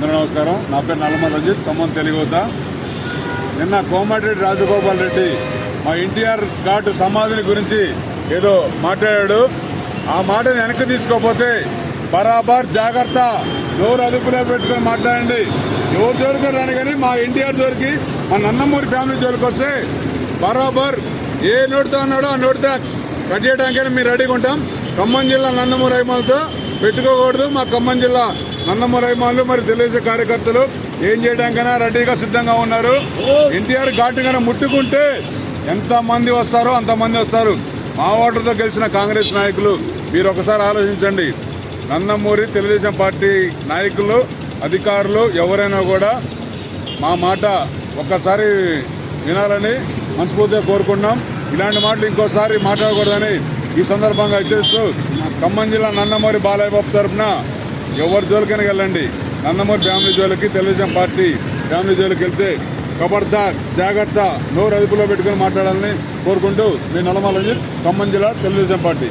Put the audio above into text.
అందరూ నమస్కారం. నా పేరు నల్లమ రంజిత్ ఖమ్మం తెలుగుత. నిన్న కోమటిరెడ్డి రాజగోపాల్ రెడ్డి మా ఎన్టీఆర్ ఘాటు సమాధిని గురించి ఏదో మాట్లాడాడు. ఆ మాటని వెనక్కి తీసుకోకపోతే బరాబర్ జాగ్రత్త. ఎవరు అదుపులో పెట్టుకొని మాట్లాడండి. ఎవరు జోలికి రాని కానీ మా ఎన్టీఆర్ జోలికి మా నందమూరి ఫ్యామిలీ జోలికి వస్తే బరాబర్ ఏ నోటితో అన్నాడో ఆ నోటితో కట్ చేయడానికైనా మేము రెడీగా ఉంటాం. ఖమ్మం జిల్లా నందమూరి అభిమానులతో పెట్టుకోకూడదు. మా ఖమ్మం జిల్లా నందమూరి మరి తెలుగుదేశం కార్యకర్తలు ఏం చేయడానికైనా రెడీగా సిద్ధంగా ఉన్నారు. ఎన్టీఆర్ ఘాటు కన్నా ముట్టుకుంటే ఎంత మంది వస్తారో అంతమంది వస్తారు. మా ఓటర్తో గెలిచిన కాంగ్రెస్ నాయకులు మీరు ఒకసారి ఆలోచించండి. నందమూరి తెలుగుదేశం పార్టీ నాయకులు అధికారులు ఎవరైనా కూడా మా మాట ఒక్కసారి వినాలని మనస్ఫూర్తిగా కోరుకున్నాం ఇలాంటి మాటలు ఇంకోసారి మాట్లాడకూడదని ఈ సందర్భంగా హెచ్చరిస్తూ ఖమ్మం జిల్లా నందమూరి బాలయ్య బాబు తరఫున ఎవరి జోలికైనా వెళ్ళండి. నందమూరి ఫ్యామిలీ జోలికి తెలుగుదేశం పార్టీ ఫ్యామిలీ జోలికి వెళ్తే ఖబర్దార్ జాగ్రత్త నోరు అదుపులో పెట్టుకుని మాట్లాడాలని కోరుకుంటూ మీ నల్లమల ఖమ్మం జిల్లా తెలుగుదేశం పార్టీ.